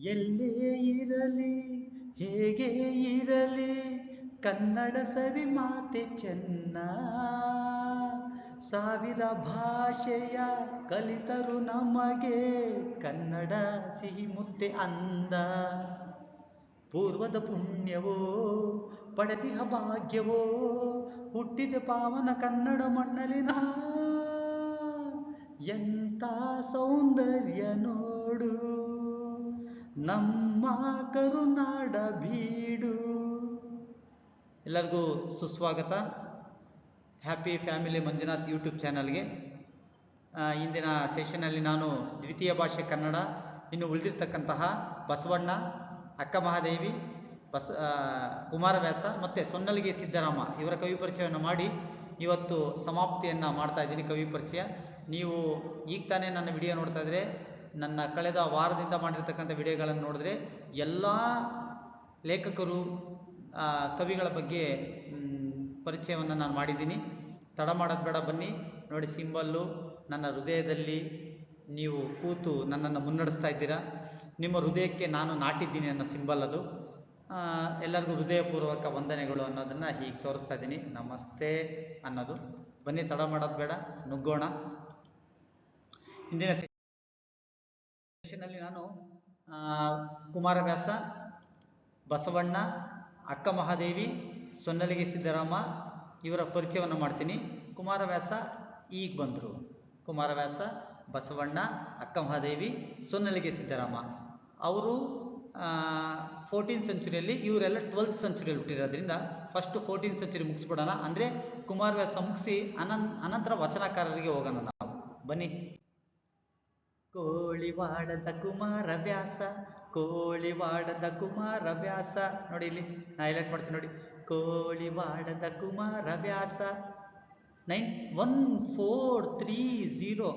ಎಲ್ಲೇ ಇರಲಿ, ಹೇಗೆ ಇರಲಿ, ಕನ್ನಡ ಸವಿ ಮಾತೆ ಚೆನ್ನ. ಸಾವಿರ ಭಾಷೆಯ ಕಲಿತರು ನಮಗೆ, ಕನ್ನಡ ಸಿಹಿ ಮುತ್ತೆ ಅಂದ. ಪೂರ್ವದ ಪುಣ್ಯವೋ, ಪಡೆದಿಹ ಭಾಗ್ಯವೋ, ಹುಟ್ಟಿದ ಪಾವನ ಕನ್ನಡ ಮಣ್ಣಲಿನ ಎಂಥ ಸೌಂದರ್ಯ ನೋಡು. ನಮ್ಮ ಕರುನಾಡ ಬೀಡು. ಎಲ್ಲರಿಗೂ ಸುಸ್ವಾಗತ. ಹ್ಯಾಪಿ ಫ್ಯಾಮಿಲಿ ಮಂಜುನಾಥ್ ಯೂಟ್ಯೂಬ್ ಚಾನಲ್ಗೆ. ಇಂದಿನ ಸೆಷನಲ್ಲಿ ನಾನು ದ್ವಿತೀಯ ಭಾಷೆ ಕನ್ನಡ, ಇನ್ನು ಉಳಿದಿರ್ತಕ್ಕಂತಹ ಬಸವಣ್ಣ, ಅಕ್ಕ ಮಹಾದೇವಿ, ಬಸ ಕುಮಾರವ್ಯಾಸ ಮತ್ತು ಸೊನ್ನಲಿಗೆ ಸಿದ್ದರಾಮ ಇವರ ಕವಿ ಪರಿಚಯವನ್ನು ಮಾಡಿ ಇವತ್ತು ಸಮಾಪ್ತಿಯನ್ನು ಮಾಡ್ತಾ ಇದ್ದೀನಿ ಕವಿ ಪರಿಚಯ. ನೀವು ಈಗ ತಾನೇ ನನ್ನ ವಿಡಿಯೋ ನೋಡ್ತಾ ಇದ್ರೆ ನನ್ನ ಕಳೆದ ವಾರದಿಂದ ಮಾಡಿರ್ತಕ್ಕಂಥ ವಿಡಿಯೋಗಳನ್ನು ನೋಡಿದ್ರೆ ಎಲ್ಲ ಲೇಖಕರು ಕವಿಗಳ ಬಗ್ಗೆ ಪರಿಚಯವನ್ನು ನಾನು ಮಾಡಿದ್ದೀನಿ. ತಡ ಮಾಡೋದು ಬೇಡ, ಬನ್ನಿ. ನೋಡಿ, ಸಿಂಬಲ್ಲು, ನನ್ನ ಹೃದಯದಲ್ಲಿ ನೀವು ಕೂತು ನನ್ನನ್ನು ಮುನ್ನಡೆಸ್ತಾ ಇದ್ದೀರಾ. ನಿಮ್ಮ ಹೃದಯಕ್ಕೆ ನಾನು ನಾಟಿದ್ದೀನಿ ಅನ್ನೋ ಸಿಂಬಲ್ ಅದು. ಎಲ್ಲರಿಗೂ ಹೃದಯಪೂರ್ವಕ ವಂದನೆಗಳು ಅನ್ನೋದನ್ನು ಹೀಗೆ ತೋರಿಸ್ತಾ ಇದ್ದೀನಿ. ನಮಸ್ತೆ ಅನ್ನೋದು. ಬನ್ನಿ, ತಡ ಮಾಡೋದು ಬೇಡ, ನುಗ್ಗೋಣ. ಇಂದಿನ ಸೆಷನ್ನಲ್ಲಿ ನಾನು ಕುಮಾರವ್ಯಾಸ, ಬಸವಣ್ಣ, ಅಕ್ಕ ಮಹಾದೇವಿ, ಸೊನ್ನಲಿಗೆ ಸಿದ್ದರಾಮ ಇವರ ಪರಿಚಯವನ್ನು ಮಾಡ್ತೀನಿ. ಕುಮಾರವ್ಯಾಸ ಈಗ ಬಂದರು. ಕುಮಾರವ್ಯಾಸ, ಬಸವಣ್ಣ, ಅಕ್ಕ ಮಹಾದೇವಿ, ಸೊನ್ನಲಿಗೆ ಸಿದ್ದರಾಮ. ಅವರು ಫೋರ್ಟೀನ್ ಸೆಂಚುರಿಯಲ್ಲಿ ಇವರೆಲ್ಲ ಟ್ವೆಲ್ತ್ ಸೆಂಚುರಿಯಲ್ಲಿ ಹುಟ್ಟಿರೋದ್ರಿಂದ ಫಸ್ಟ್ ಫೋರ್ಟೀನ್ ಸೆಂಚುರಿ ಮುಗಿಸ್ಬಿಡೋಣ. ಅಂದರೆ ಕುಮಾರವ್ಯಾಸ ಮುಗಿಸಿ ಅನನ್, ಅನಂತರ ವಚನಕಾರರಿಗೆ ಹೋಗೋಣ ನಾವು. ಬನ್ನಿ. ಕೋಳಿವಾಡದ ಕುಮಾರ ವ್ಯಾಸ ಕೋಳಿವಾಡದ ಕುಮಾರ ವ್ಯಾಸ. ನೋಡಿ ಇಲ್ಲಿ, ನಾ ಹೈಲೈಟ್ ಮಾಡ್ತೀನಿ ನೋಡಿ. ಕೋಳಿವಾಡದ Kumara Vyasa. Nine one four three zero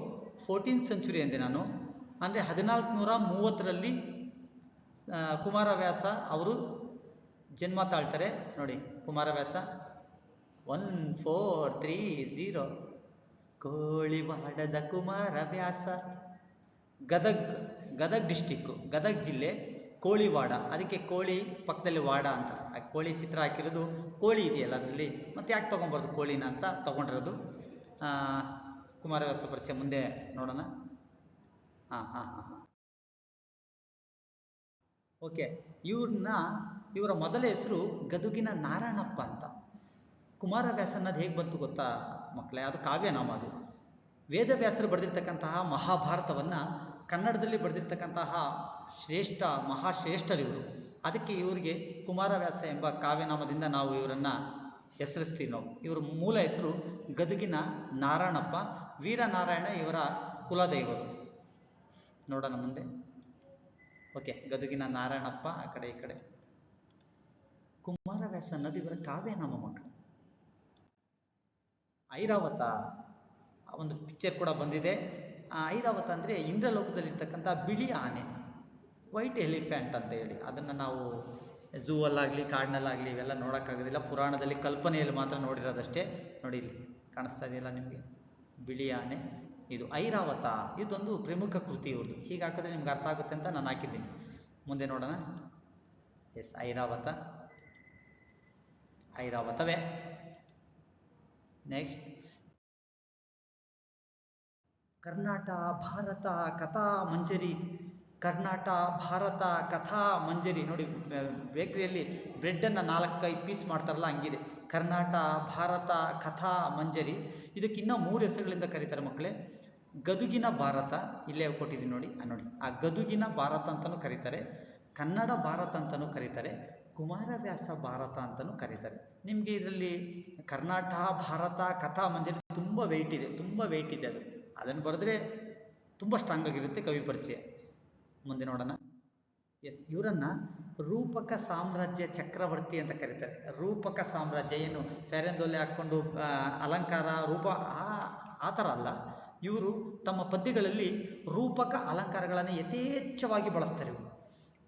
fourteen century ಅಂದೆ ನಾನು. ಅಂದರೆ ಹದಿನಾಲ್ಕು ನೂರ ಮೂವತ್ತರಲ್ಲಿ ಕುಮಾರವ್ಯಾಸ ಅವರು ಜನ್ಮ ತಾಳ್ತಾರೆ. ನೋಡಿ Kumaravyasa one four three zero ಕೋಳಿವಾಡದ Kumaravyasa Gadag Gadag district Gadag ಜಿಲ್ಲೆ ಕೋಳಿವಾಡ. ಅದಕ್ಕೆ ಕೋಳಿ ಪಕ್ಕದಲ್ಲಿ ವಾಡ ಅಂತ. ಆ ಕೋಳಿ ಚಿತ್ರ ಹಾಕಿರೋದು ಕೋಳಿ ಇದೆಯಲ್ಲ ಅದರಲ್ಲಿ. ಮತ್ತೆ ಯಾಕೆ ತೊಗೊಂಬಾರ್ದು ಕೋಳಿನ ಅಂತ ತೊಗೊಂಡಿರೋದು? ಕುಮಾರವ್ಯಾಸ ಪರಿಚಯ ಮುಂದೆ ನೋಡೋಣ. ಹಾಂ ಹಾಂ ಹಾಂ ಹಾಂ ಓಕೆ, ಇವ್ರನ್ನ, ಇವರ ಮೊದಲ ಹೆಸರು ಗದುಗಿನ ನಾರಾಯಣಪ್ಪ ಅಂತ. ಕುಮಾರವ್ಯಾಸ ಅನ್ನೋದು ಹೇಗೆ ಬಂತು ಗೊತ್ತಾ ಮಕ್ಕಳೇ? ಅದು ಕಾವ್ಯನಾಮ ಅದು. ವೇದವ್ಯಾಸರು ಬರೆದಿರ್ತಕ್ಕಂತಹ ಮಹಾಭಾರತವನ್ನು ಕನ್ನಡದಲ್ಲಿ ಬರೆದಿರ್ತಕ್ಕಂತಹ ಶ್ರೇಷ್ಠ, ಮಹಾಶ್ರೇಷ್ಠರಿವರು. ಅದಕ್ಕೆ ಇವರಿಗೆ ಕುಮಾರವ್ಯಾಸ ಎಂಬ ಕಾವ್ಯನಾಮದಿಂದ ನಾವು ಇವರನ್ನು ಹೆಸರಿಸ್ತೀವಿ ನಾವು ಇವರ ಮೂಲ ಹೆಸರು ಗದುಗಿನ ನಾರಾಯಣಪ್ಪ, ವೀರನಾರಾಯಣ ಇವರ ಕುಲದೈವರು. ನೋಡೋಣ ಮುಂದೆ. ಓಕೆ, ಗದುಗಿನ ನಾರಾಯಣಪ್ಪ ಆ ಕಡೆ ಈ ಕಡೆ. ಕುಮಾರವ್ಯಾಸ ಅನ್ನೋದು ಇವರ ಕಾವ್ಯನಾಮ ಮಕ್ಕಳು ಐರಾವತ ಆ ಒಂದು ಪಿಕ್ಚರ್ ಕೂಡ ಬಂದಿದೆ. ಆ ಐರಾವತ ಅಂದರೆ ಇಂದ್ರಲೋಕದಲ್ಲಿರ್ತಕ್ಕಂಥ ಬಿಳಿ ಆನೆ ವೈಟ್ ಎಲಿಫೆಂಟ್ ಅಂತ ಹೇಳಿ. ಅದನ್ನು ನಾವು ಝೂವಲ್ಲಾಗಲಿ ಕಾಡಿನಲ್ಲಾಗಲಿ ಇವೆಲ್ಲ ನೋಡೋಕ್ಕಾಗೋದಿಲ್ಲ. ಪುರಾಣದಲ್ಲಿ ಕಲ್ಪನೆಯಲ್ಲಿ ಮಾತ್ರ ನೋಡಿರೋದಷ್ಟೇ. ನೋಡಿ ಇಲ್ಲಿ ಕಾಣಿಸ್ತಾ ಇದೆಯಲ್ಲ ನಿಮಗೆ? ಬಿಳಿ ಆನೆ. ಇದು ಐರಾವತ. ಇದೊಂದು ಪ್ರಮುಖ ಕೃತಿ ಇವ್ರದ್ದು ಹೀಗೆ ಹಾಕಿದ್ರೆ ನಿಮ್ಗೆ ಅರ್ಥ ಆಗುತ್ತೆ ಅಂತ ನಾನು ಹಾಕಿದ್ದೀನಿ. ಮುಂದೆ ನೋಡೋಣ. ಎಸ್, ಐರಾವತ. ಐರಾವತವೇ. ನೆಕ್ಸ್ಟ್ ಕರ್ನಾಟ ಭಾರತ ಕಥಾ ಮಂಜರಿ. ಕರ್ನಾಟ ಭಾರತ ಕಥಾ ಮಂಜರಿ. ನೋಡಿ, ಬೇಕ್ರಿಯಲ್ಲಿ ಬ್ರೆಡ್ಡನ್ನು ನಾಲ್ಕೈದು ಪೀಸ್ ಮಾಡ್ತಾರಲ್ಲ, ಹಂಗಿದೆ. ಕರ್ನಾಟ ಭಾರತ ಕಥಾ ಮಂಜರಿ. ಇದಕ್ಕೆ ಇನ್ನೂ ಮೂರು ಹೆಸರುಗಳಿಂದ ಕರೀತಾರೆ ಮಕ್ಕಳೇ. ಗದುಗಿನ ಭಾರತ, ಇಲ್ಲೇ ಕೊಟ್ಟಿದ್ದೀನಿ ನೋಡಿ, ಆ ನೋಡಿ. ಆ ಗದುಗಿನ ಭಾರತ ಅಂತಲೂ ಕರೀತಾರೆ. ಕನ್ನಡ ಭಾರತ ಅಂತಲೂ ಕರೀತಾರೆ. ಕುಮಾರವ್ಯಾಸ ಭಾರತ ಅಂತಲೂ ಕರೀತಾರೆ. ನಿಮಗೆ ಇದರಲ್ಲಿ ಕರ್ನಾಟಕ ಭಾರತ ಕಥಾ ಮಂಜರಿ ತುಂಬ ವೆಯ್ಟ್ ಇದೆ, ತುಂಬ ವೆಯ್ಟ್ ಇದೆ ಅದು. ಅದನ್ನು ಬರೆದ್ರೆ ತುಂಬ ಸ್ಟ್ರಾಂಗ್ ಆಗಿರುತ್ತೆ ಕವಿ ಪರಿಚಯ. ಮುಂದೆ ನೋಡೋಣ. ಎಸ್ ಇವರನ್ನ ರೂಪಕ ಸಾಮ್ರಾಜ್ಯ ಚಕ್ರವರ್ತಿ ಅಂತ ಕರೀತಾರೆ. ರೂಪಕ ಸಾಮ್ರಾಜ್ಯ ಏನು? ಫೆರೆಂದೊಲೆ ಹಾಕ್ಕೊಂಡು ಅಲಂಕಾರ, ರೂಪ, ಆ ಥರ ಅಲ್ಲ. ಇವರು ತಮ್ಮ ಪದ್ಯಗಳಲ್ಲಿ ರೂಪಕ ಅಲಂಕಾರಗಳನ್ನು ಯಥೇಚ್ಛವಾಗಿ ಬಳಸ್ತಾರೆ ಇವರು.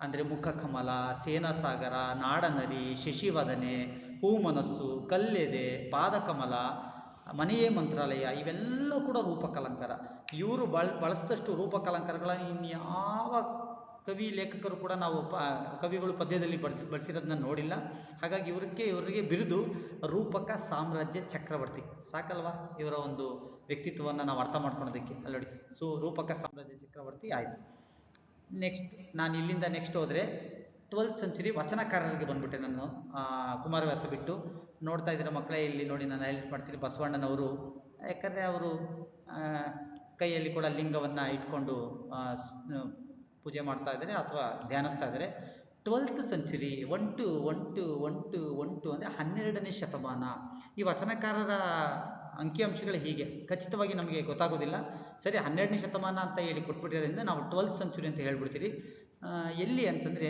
ಅಂದರೆ ಮುಖಕಮಲ ಸೇನಾಸಾಗರ ನಾಡನರಿ ಶಶಿವದನೆ ಹೂಮನಸ್ಸು ಕಲ್ಲೆದೆ, ಪಾದಕಮಲ ಮನೆಯೇ ಮಂತ್ರಾಲಯ, ಇವೆಲ್ಲ ಕೂಡ ರೂಪಕಲಂಕಾರ. ಇವರು ಬಳ, ಬಳಸಿದಷ್ಟು ರೂಪಕಲಂಕಾರಗಳನ್ನು ಇನ್ಯಾವ ಕವಿ, ಲೇಖಕರು ಕೂಡ ನಾವು ಪ, ಕವಿಗಳು ಪದ್ಯದಲ್ಲಿ ಬಳಸಿ ಬಳಸಿರೋದನ್ನ ನೋಡಿಲ್ಲ. ಹಾಗಾಗಿ ಇವರಿಗೆ ಇವರಿಗೆ ಬಿರುದು ರೂಪಕ ಸಾಮ್ರಾಜ್ಯ ಚಕ್ರವರ್ತಿ. ಸಾಕಲ್ವಾ ಇವರ ಒಂದು ವ್ಯಕ್ತಿತ್ವವನ್ನು ನಾವು ಅರ್ಥ ಮಾಡ್ಕೊಳೋದಕ್ಕೆ? ಅಲ್ಲೋಡಿ ಸೊ, ರೂಪಕ ಸಾಮ್ರಾಜ್ಯ ಚಕ್ರವರ್ತಿ ಆಯಿತು. ನೆಕ್ಸ್ಟ್, ನಾನು ಇಲ್ಲಿಂದ ನೆಕ್ಸ್ಟ್ ಹೋದರೆ, ಟ್ವೆಲ್ತ್ ಸೆಂಚುರಿ ವಚನಕಾರರಿಗೆ ಬಂದ್ಬಿಟ್ಟೆ ನಾನು ಕುಮಾರವ್ಯಾಸ ಬಿಟ್ಟು. ನೋಡ್ತಾ ಇದ್ದೀರ ಮಕ್ಕಳೇ? ಇಲ್ಲಿ ನೋಡಿ ನಾನು ಹೈಲೈಟ್ ಮಾಡ್ತೀನಿ ಬಸವಣ್ಣನವರು. ಯಾಕಂದರೆ ಅವರು ಕೈಯಲ್ಲಿ ಕೂಡ ಲಿಂಗವನ್ನು ಇಟ್ಕೊಂಡು ಪೂಜೆ ಮಾಡ್ತಾ ಇದ್ದಾರೆ ಅಥವಾ ಧ್ಯಾನಿಸ್ತಾ ಇದ್ದಾರೆ. Twelfth century one two one two one two one two ಅಂದರೆ ಹನ್ನೆರಡನೇ ಶತಮಾನ. ಈ ವಚನಕಾರರ ಅಂಕಿಅಂಶಗಳು ಹೀಗೆ. ಖಚಿತವಾಗಿ ನಮಗೆ ಗೊತ್ತಾಗೋದಿಲ್ಲ. ಸರಿ, ಹನ್ನೆರಡನೇ ಶತಮಾನ ಅಂತ ಹೇಳಿ ಕೊಟ್ಬಿಟ್ಟಿರೋದ್ರಿಂದ ನಾವು ಟ್ವೆಲ್ತ್ ಸೆಂಚುರಿ ಅಂತ ಹೇಳ್ಬಿಡ್ತೀರಿ. ಎಲ್ಲಿ ಅಂತಂದರೆ,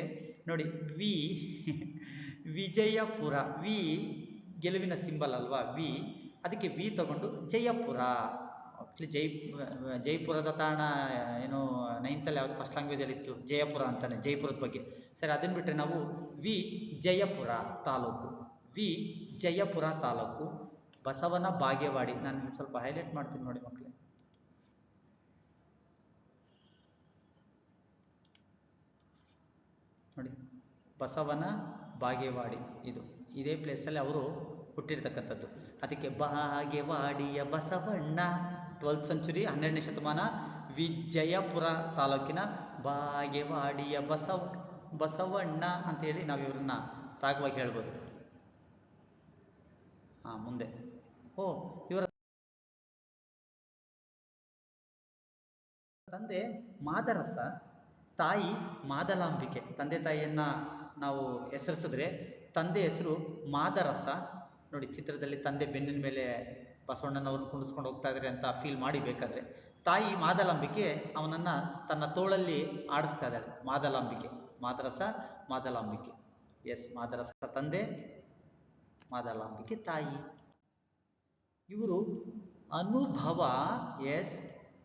ನೋಡಿ, ವಿ, ವಿಜಯಪುರ, ವಿ ಗೆಲುವಿನ ಸಿಂಬಲ್ ಅಲ್ವಾ? ವಿ ಅದಕ್ಕೆ ವಿ ತಗೊಂಡು ಜಯಪುರ. ಆಕ್ಚುಲಿ ಜೈ, ಜೈಪುರದ ತಾಣ, ಏನು ನೈನ್ತಲ್ಲಿ ಯಾವುದು ಫಸ್ಟ್ ಲ್ಯಾಂಗ್ವೇಜಲ್ಲಿ ಇತ್ತು? ಜಯಪುರ ಅಂತಾನೆ, ಜೈಪುರದ ಬಗ್ಗೆ. ಸರಿ ಅದನ್ನು ಬಿಟ್ಟರೆ ನಾವು ವಿ ಜಯಪುರ ತಾಲೂಕು. ವಿ ಜಯಪುರ ತಾಲೂಕು. ಬಸವನ ಬಾಗೇವಾಡಿ. ನಾನು ಸ್ವಲ್ಪ ಹೈಲೈಟ್ ಮಾಡ್ತೀನಿ ನೋಡಿ ಮಕ್ಕಳೇ ನೋಡಿ, ಬಸವನ ಬಾಗೇವಾಡಿ ಇದು. ಇದೇ ಪ್ಲೇಸಲ್ಲಿ ಅವರು ಹುಟ್ಟಿರ್ತಕ್ಕಂಥದ್ದು. ಅದಕ್ಕೆ ಬಾಗೇವಾಡಿಯ ಬಸವಣ್ಣ. ಟ್ವೆಲ್ತ್ ಸೆಂಚುರಿ ಹನ್ನೆರಡನೇ ಶತಮಾನ ವಿಜಯಪುರ ತಾಲೂಕಿನ ಬಾಗೇವಾಡಿಯ ಬಸವ, ಬಸವಣ್ಣ ಅಂತೇಳಿ ನಾವು ಇವ್ರನ್ನ ರಾಗವಾಗಿ ಹೇಳ್ಬೋದು. ಹಾ, ಮುಂದೆ. ಓ, ಇವರ ತಂದೆ ಮಾದರಸ, ತಾಯಿ ಮಾದಲಾಂಬಿಕೆ. ತಂದೆ ತಾಯಿಯನ್ನ ನಾವು ಹೆಸರಿಸಿದ್ರೆ ತಂದೆ ಹೆಸರು ಮಾದರಸ ನೋಡಿ, ಚಿತ್ರದಲ್ಲಿ ತಂದೆ ಬೆನ್ನಿನ ಮೇಲೆ ಬಸವಣ್ಣನವ್ರನ್ನ ಕುಣಿಸ್ಕೊಂಡು ಹೋಗ್ತಾ ಇದ್ದಾರೆ ಅಂತ ಫೀಲ್ ಮಾಡಿ ಬೇಕಾದ್ರೆ, ತಾಯಿ ಮಾದಲಾಂಬಿಕೆ ಅವನನ್ನ ತನ್ನ ತೋಳಲ್ಲಿ ಆಡಿಸ್ತಾ ಇದ್ದಾಳೆ. ಮಾದಲಾಂಬಿಕೆ, ಮಾದರಸ, ಮಾದಲಾಂಬಿಕೆ. ಎಸ್ ಮಾದರಸ ತಂದೆ, ಮಾದಲಾಂಬಿಕೆ ತಾಯಿ. ಇವರು ಅನುಭವ ಎಸ್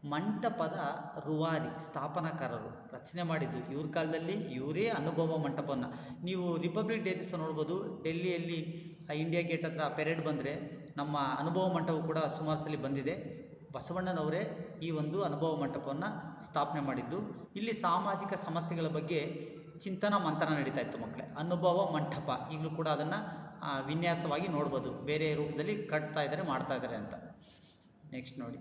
ಮಂಟಪದ ರುವಾರಿ, ಸ್ಥಾಪನಾಕಾರರು. ರಚನೆ ಮಾಡಿದ್ದು ಇವ್ರ ಕಾಲದಲ್ಲಿ ಇವರೇ ಅನುಭವ ಮಂಟಪವನ್ನು. ನೀವು ರಿಪಬ್ಲಿಕ್ ಡೇ ದಿವಸ ನೋಡ್ಬೋದು, ಡೆಲ್ಲಿಯಲ್ಲಿ ಆ ಇಂಡಿಯಾ ಗೇಟ್ ಹತ್ರ ಪೆರೇಡ್ ಬಂದರೆ ನಮ್ಮ ಅನುಭವ ಮಂಟಪ ಕೂಡ ಸುಮಾರು ಸಲ ಬಂದಿದೆ. ಬಸವಣ್ಣನವರೇ ಈ ಒಂದು ಅನುಭವ ಮಂಟಪವನ್ನು ಸ್ಥಾಪನೆ ಮಾಡಿದ್ದು. ಇಲ್ಲಿ ಸಾಮಾಜಿಕ ಸಮಸ್ಯೆಗಳ ಬಗ್ಗೆ ಚಿಂತನ ಮಂಥನ ನಡೀತಾ ಇತ್ತು ಮಕ್ಕಳೇ. ಅನುಭವ ಮಂಟಪ. ಈಗಲೂ ಕೂಡ ಅದನ್ನು ವಿನ್ಯಾಸವಾಗಿ ನೋಡ್ಬೋದು. ಬೇರೆ ರೂಪದಲ್ಲಿ ಕಟ್ತಾ ಇದ್ದಾರೆ, ಮಾಡ್ತಾ ಇದ್ದಾರೆ ಅಂತ. ನೆಕ್ಸ್ಟ್ ನೋಡಿ.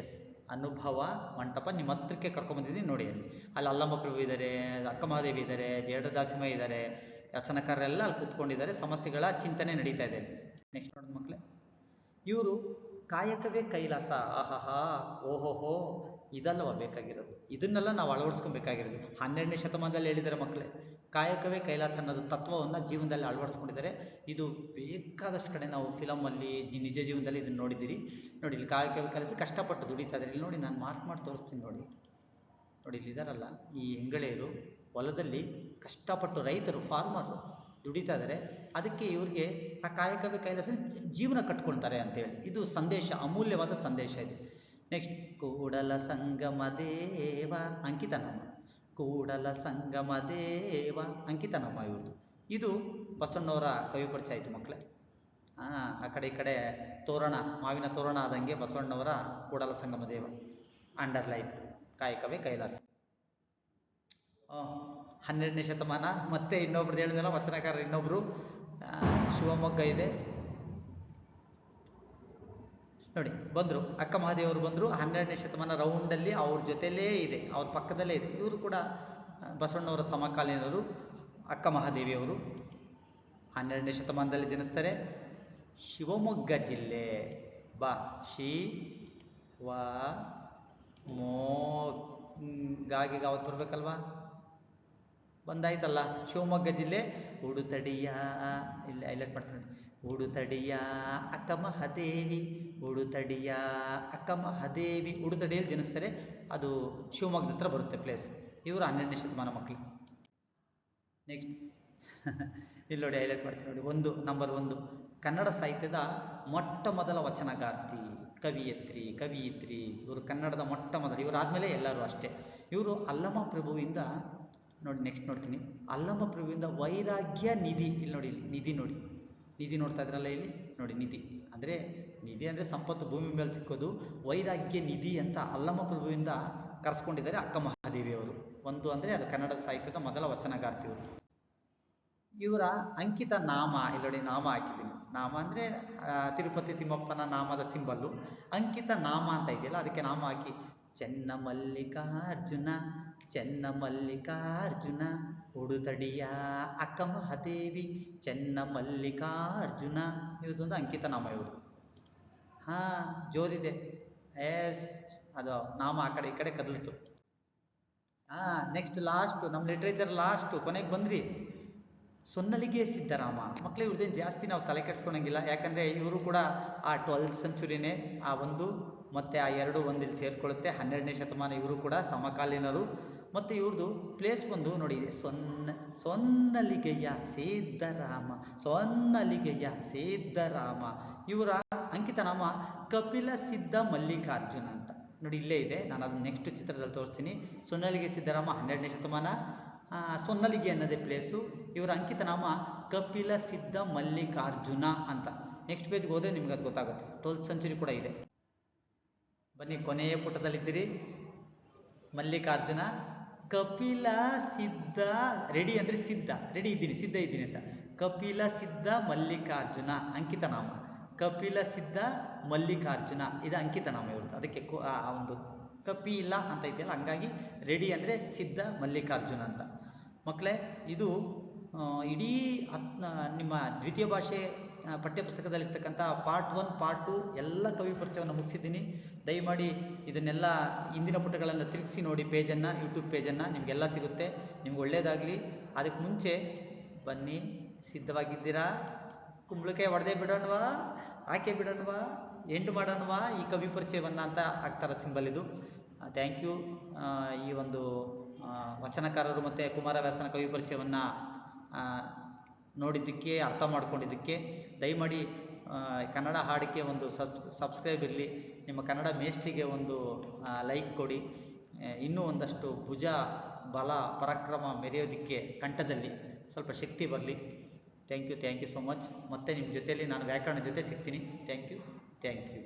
ಎಸ್ ಅನುಭವ ಮಂಟಪ ನಿಮ್ಮ ಹತ್ರಕ್ಕೆ ಕರ್ಕೊಂಬಂದಿದ್ದೀನಿ ನೋಡಿ ಅಲ್ಲಿ. ಅಲ್ಲಿ ಅಲ್ಲಮ್ಮ ಪ್ರಭು ಇದ್ದಾರೆ ಅಕ್ಕಮಹಾದೇವಿ ಇದ್ದಾರೆ ಜೇಡ ದಾಸಿಮ ಇದ್ದಾರೆ ವಚನಕಾರರೆಲ್ಲ ಅಲ್ಲಿ ಕೂತ್ಕೊಂಡಿದ್ದಾರೆ. ಸಮಸ್ಯೆಗಳ ಚಿಂತನೆ ನಡೀತಾ ಇದೆ ನೆಕ್ಸ್ಟ್ ನೋಡಿ ಮಕ್ಕಳೇ ಇವರು ಕಾಯಕವೇ ಕೈಲಾಸ. ಆಹಾಹಾ, ಓಹೋಹೋ, ಇದಲ್ಲವ ಬೇಕಾಗಿರೋದು? ಇದನ್ನೆಲ್ಲ ನಾವು ಅಳವಡಿಸ್ಕೊಬೇಕಾಗಿರೋದು. ಹನ್ನೆರಡನೇ ಶತಮಾನದಲ್ಲಿ ಹೇಳಿದ್ದಾರೆ ಮಕ್ಕಳೇ ಕಾಯಕವೇ ಕೈಲಾಸ ಅನ್ನೋದು ತತ್ವವನ್ನು ಜೀವನದಲ್ಲಿ ಅಳವಡಿಸ್ಕೊಂಡಿದ್ದಾರೆ. ಇದು ಬೇಕಾದಷ್ಟು ಕಡೆ ನಾವು ಫಿಲಮಲ್ಲಿ ನಿಜ ಜೀವನದಲ್ಲಿ ಇದನ್ನು ನೋಡಿದ್ದೀರಿ. ನೋಡಿ, ಇಲ್ಲಿ ಕಾಯಕವೇ ಕೈಲಾಸ ಕಷ್ಟಪಟ್ಟು ದುಡಿತಾ ಇದ್ದಾರೆ. ಇಲ್ಲಿ ನೋಡಿ, ನಾನು ಮಾರ್ಕ್ ಮಾಡಿ ತೋರಿಸ್ತೀನಿ ನೋಡಿ. ನೋಡಿ, ಇಲ್ಲಿ ಇದಾರಲ್ಲ, ಈ ಹೆಂಗಳೆಯರು ಹೊಲದಲ್ಲಿ ಕಷ್ಟಪಟ್ಟು ರೈತರು ಫಾರ್ಮರು ದುಡಿತಾ ಇದ್ದಾರೆ ಅದಕ್ಕೆ ಇವ್ರಿಗೆ ಆ ಕಾಯಕವೇ ಕೈಲಾಸ ಜೀವನ ಕಟ್ಕೊಳ್ತಾರೆ ಅಂತೇಳಿ ಇದು ಸಂದೇಶ, ಅಮೂಲ್ಯವಾದ ಸಂದೇಶ ಇದೆ. ನೆಕ್ಸ್ಟ್ ಕೂಡಲ ಸಂಗಮ ದೇವ ಅಂಕಿತನಾಮ. ಕೂಡಲ ಸಂಗಮ ದೇವ ಅಂಕಿತನಾಮ ಇವ್ರದ್ದು ಇದು ಬಸವಣ್ಣವರ ಕವಿ ಪರಿಚಯ ಆಯಿತು ಮಕ್ಕಳೇ ಆ ಕಡೆ ಈ ಕಡೆ ತೋರಣ, ಮಾವಿನ ತೋರಣ ಆದಂಗೆ ಬಸವಣ್ಣವರ ಕೂಡಲ ಸಂಗಮ ದೇವ. ಅಂಡರ್ಲೈನ್ ಕಾಯಕವೇ ಕೈಲಾಸ. ಹನ್ನೆರಡನೇ ಶತಮಾನ. ಮತ್ತೆ ಇನ್ನೊಬ್ರದ್ದು ಹೇಳಿದ್ನಲ್ಲ ವಚನಕಾರ ಇನ್ನೊಬ್ರು. ಆ, ಶಿವಮೊಗ್ಗ ಇದೆ. ನೋಡಿ ಬಂದರು. ಅಕ್ಕ ಮಹಾದೇವರು ಬಂದರು. ಹನ್ನೆರಡನೇ ಶತಮಾನ ರೌಂಡಲ್ಲಿ ಅವ್ರ ಜೊತೆಲೇ ಇದೆ. ಅವ್ರ ಪಕ್ಕದಲ್ಲೇ ಇದೆ. ಇವರು ಕೂಡ ಬಸವಣ್ಣವರ ಸಮಕಾಲೀನರು ಅಕ್ಕ ಮಹಾದೇವಿಯವರು. ಹನ್ನೆರಡನೇ ಶತಮಾನದಲ್ಲಿ ಜನಿಸ್ತಾರೆ. ಶಿವಮೊಗ್ಗ ಜಿಲ್ಲೆ. ಬಾ ಶಿ ವ ಮೋ ಗಾಗಿ ಅವತ್ತು ಬರ್ಬೇಕಲ್ವಾ? ಬಂದಾಯ್ತಲ್ಲ, ಶಿವಮೊಗ್ಗ ಜಿಲ್ಲೆ? ಉಡುತಡಿಯ. ಇಲ್ಲಿ ಹೈಲೈಟ್ ಮಾಡ್ತೀನಿ. ಉಡುತಡಿಯ ಅಕ್ಕ ಮಹಾದೇವಿ ಉಡುತಡಿಯ ಅಕ್ಕ ಮಹಾದೇವಿ ಉಡುತಡಿಯಲ್ಲಿ ಜನಿಸ್ತಾರೆ. ಅದು ಶಿವಮೊಗ್ಗದ ಹತ್ರ ಬರುತ್ತೆ ಪ್ಲೇಸ್ ಇವರು ಹನ್ನೆರಡನೇ ಶತಮಾನ ಮಕ್ಕಳು ನೆಕ್ಸ್ಟ್ ಇಲ್ಲಿ ನೋಡಿ ಹೈಲೈಟ್ ಮಾಡ್ತೀನಿ ನೋಡಿ. ಒಂದು ನಂಬರ್ ಒಂದು. ಕನ್ನಡ ಸಾಹಿತ್ಯದ ಮೊಟ್ಟ ಮೊದಲ ವಚನಗಾರ್ತಿ, ಕವಿಯತ್ರಿ, ಕವಿಯಿತ್ರಿ. ಇವರು ಕನ್ನಡದ ಮೊಟ್ಟ ಮೊದಲ ಇವರಾದಮೇಲೆ ಎಲ್ಲರೂ ಅಷ್ಟೇ. ಇವರು ಅಲ್ಲಮ ಪ್ರಭುವಿಂದ ನೋಡಿ ನೆಕ್ಸ್ಟ್ ನೋಡ್ತೀನಿ. ಅಲ್ಲಮ ಪ್ರಭುವಿಂದ ವೈರಾಗ್ಯ ನಿಧಿ. ಇಲ್ಲಿ ನೋಡಿ ಇಲ್ಲಿ, ನಿಧಿ ನೋಡಿ. ನಿಧಿ ನೋಡ್ತಾ ಇದ್ರಲ್ಲ ಇಲ್ಲಿ? ನೋಡಿ ನಿಧಿ. ಅಂದರೆ ನಿಧಿ ಅಂದರೆ ಸಂಪತ್ತು, ಭೂಮಿ ಮೇಲೆ ಸಿಕ್ಕೋದು, ವೈರಾಗ್ಯ ನಿಧಿ ಅಂತ ಅಲ್ಲಮ ಪ್ರಭುವಿಂದ ಕರೆಸ್ಕೊಂಡಿದ್ದಾರೆ ಅಕ್ಕ ಮಹಾದೇವಿಯವರು. ಒಂದು ಅಂದರೆ ಅದು ಕನ್ನಡ ಸಾಹಿತ್ಯದ ಮೊದಲ ವಚನಗಾರ್ತಿ ಇವರು ಇವರ ಅಂಕಿತ ನಾಮ, ಇಲ್ಲಿ ನೋಡಿ ನಾಮ ಹಾಕಿದ್ದೀನಿ. ನಾಮ ಅಂದರೆ ತಿರುಪತಿ ತಿಮ್ಮಪ್ಪನ ನಾಮದ ಸಿಂಬಲ್ಲು ಅಂಕಿತ ನಾಮ ಅಂತ ಇದೆಯಲ್ಲ, ಅದಕ್ಕೆ ನಾಮ ಹಾಕಿ ಚೆನ್ನ ಮಲ್ಲಿಕಾರ್ಜುನ ಚೆನ್ನ ಮಲ್ಲಿಕಾರ್ಜುನ ಉಡುತಡಿಯ ಅಕ್ಕ ಮಹಾದೇವಿ ಚೆನ್ನ ಮಲ್ಲಿಕಾರ್ಜುನ ಇವ್ರದ್ದೊಂದು ಅಂಕಿತ ನಾಮ ಇವ್ರದ್ದು. ಹಾಂ, ಜೋರಿದೆ. ಎಸ್ ಅದು ನಾಮ ಆ ಕಡೆ ಈ ಕಡೆ ಕದಲ್ತು. ಹಾಂ ನೆಕ್ಸ್ಟ್ ಲಾಸ್ಟು ನಮ್ಮ ಲಿಟ್ರೇಚರ್ ಲಾಸ್ಟು ಕೊನೆಗೆ ಬಂದ್ರಿ ಸೊನ್ನಲಿಗೆ ಸಿದ್ದರಾಮ. ಮಕ್ಕಳು ಇವ್ರದ್ದೇನು ಜಾಸ್ತಿ ನಾವು ತಲೆ ಕೆಡ್ಸ್ಕೊಳಂಗಿಲ್ಲ. ಯಾಕಂದರೆ ಇವರು ಕೂಡ ಆ ಟ್ವೆಲ್ತ್ ಸೆಂಚುರಿನೇ ಆ ಒಂದು, ಮತ್ತೆ ಆ ಎರಡು ಒಂದಿಲ್ಲಿ ಸೇರ್ಕೊಳ್ಳುತ್ತೆ ಹನ್ನೆರಡನೇ ಶತಮಾನ ಇವರು ಕೂಡ ಸಮಕಾಲೀನರು. ಮತ್ತು ಇವ್ರದ್ದು ಪ್ಲೇಸ್ ಬಂದು ನೋಡಿ ಸೊನ್ನ, ಸೊನ್ನಲಿಗೆಯ ಸಿದ್ದರಾಮ ಸೊನ್ನಲಿಗೆಯ ಸಿದ್ದರಾಮ. ಇವರ ಅಂಕಿತ ನಾಮ ಕಪಿಲ ಸಿದ್ಧ ಮಲ್ಲಿಕಾರ್ಜುನ ಅಂತ. ನೋಡಿ, ಇಲ್ಲೇ ಇದೆ. ನಾನು ಅದನ್ನ ನೆಕ್ಸ್ಟ್ ಚಿತ್ರದಲ್ಲಿ ತೋರಿಸ್ತೀನಿ. ಸೊನ್ನಲಿಗೆ ಸಿದ್ದರಾಮ ಹನ್ನೆರಡನೇ ಶತಮಾನ. ಸೊನ್ನಲಿಗೆ ಅನ್ನೋದೇ ಪ್ಲೇಸು ಇವರ ಅಂಕಿತ ನಾಮ ಕಪಿಲ ಸಿದ್ಧ ಮಲ್ಲಿಕಾರ್ಜುನ ಅಂತ. ನೆಕ್ಸ್ಟ್ ಪೇಜ್ಗೆ ಹೋದರೆ ನಿಮ್ಗೆ ಅದು ಗೊತ್ತಾಗುತ್ತೆ. ಟ್ವೆಲ್ತ್ ಸೆಂಚುರಿ ಕೂಡ ಇದೆ. ಬನ್ನಿ ಕೊನೆಯ ಪುಟದಲ್ಲಿದ್ದೀರಿ. ಮಲ್ಲಿಕಾರ್ಜುನ. ಕಪಿಲ ಸಿದ್ಧ ರೆಡಿ ಅಂದರೆ ಸಿದ್ಧ ರೆಡಿ ಇದ್ದೀನಿ, ಸಿದ್ಧ ಇದ್ದೀನಿ ಅಂತ. ಕಪಿಲ ಸಿದ್ಧ ಮಲ್ಲಿಕಾರ್ಜುನ ಅಂಕಿತ ನಾಮ ಕಪಿಲ ಸಿದ್ಧ ಮಲ್ಲಿಕಾರ್ಜುನ, ಇದು ಅಂಕಿತ ನಾಮ ಇವ್ರದ್ದು ಅದಕ್ಕೆ ಆ ಒಂದು ಕಪಿಲ ಅಂತ ಇದೆಯಲ್ಲ ಹಂಗಾಗಿ ರೆಡಿ ಅಂದರೆ ಸಿದ್ಧ ಮಲ್ಲಿಕಾರ್ಜುನ ಅಂತ. ಮಕ್ಕಳೇ ಇದು ಇಡೀ ಹತ್ ನಿಮ್ಮ ದ್ವಿತೀಯ ಭಾಷೆ ಪಠ್ಯಪುಸ್ತಕದಲ್ಲಿರ್ತಕ್ಕಂಥ ಪಾರ್ಟ್ ಒನ್ ಪಾರ್ಟ್ ಟು ಎಲ್ಲ ಕವಿ ಪರಿಚಯವನ್ನು ಮುಗಿಸಿದ್ದೀನಿ. ದಯಮಾಡಿ ಇದನ್ನೆಲ್ಲ ಇಂದಿನ ಪುಟಗಳನ್ನು ತಿರುಗಿಸಿ ನೋಡಿ ಪೇಜನ್ನು ಯೂಟ್ಯೂಬ್ ಪೇಜನ್ನು, ನಿಮಗೆಲ್ಲ ಸಿಗುತ್ತೆ. ನಿಮ್ಗೆ ಒಳ್ಳೆಯದಾಗಲಿ ಅದಕ್ಕೆ ಮುಂಚೆ ಬನ್ನಿ, ಸಿದ್ಧವಾಗಿದ್ದೀರಾ? ಕುಂಬಳಕಾಯಿ ಹೊಡೆದೇ ಬಿಡೋಣವಾ? ಆಕೆ ಬಿಡೋಣವಾ? ಎಂಡ್ ಮಾಡೋಣವಾ? ಈ ಕವಿ ಪರಿಚಯವನ್ನು ಅಂತ ಆಗ್ತಾರೆ ಸಿಂಬಲ್ ಇದು. ಥ್ಯಾಂಕ್ ಯು ಈ ಒಂದು ವಚನಕಾರರು ಮತ್ತು ಕುಮಾರವ್ಯಾಸನ ಕವಿ ಪರಿಚಯವನ್ನು ನೋಡಿದ್ದಕ್ಕೆ, ಅರ್ಥ ಮಾಡ್ಕೊಂಡಿದ್ದಕ್ಕೆ, ದಯಮಾಡಿ ಕನ್ನಡ ಹಾಡಿಗೆ ಒಂದು ಸಬ್, ಸಬ್ಸ್ಕ್ರೈಬ್ ಇರಲಿ. ನಿಮ್ಮ ಕನ್ನಡ ಮೇಷ್ಟ್ರಿಗೆ ಒಂದು ಲೈಕ್ ಕೊಡಿ. ಇನ್ನೂ ಒಂದಷ್ಟು ಭುಜ, ಬಲ, ಪರಾಕ್ರಮ ಮೆರೆಯೋದಕ್ಕೆ ಕಂಠದಲ್ಲಿ ಸ್ವಲ್ಪ ಶಕ್ತಿ ಬರಲಿ. Thank you thank you so much. ಮತ್ತೆ ನಿಮ್ಮ ಜೊತೆಯಲ್ಲಿ ನಾನು ವ್ಯಾಕರಣ ಜೊತೆ ಸಿಗ್ತೀನಿ. Thank you thank you.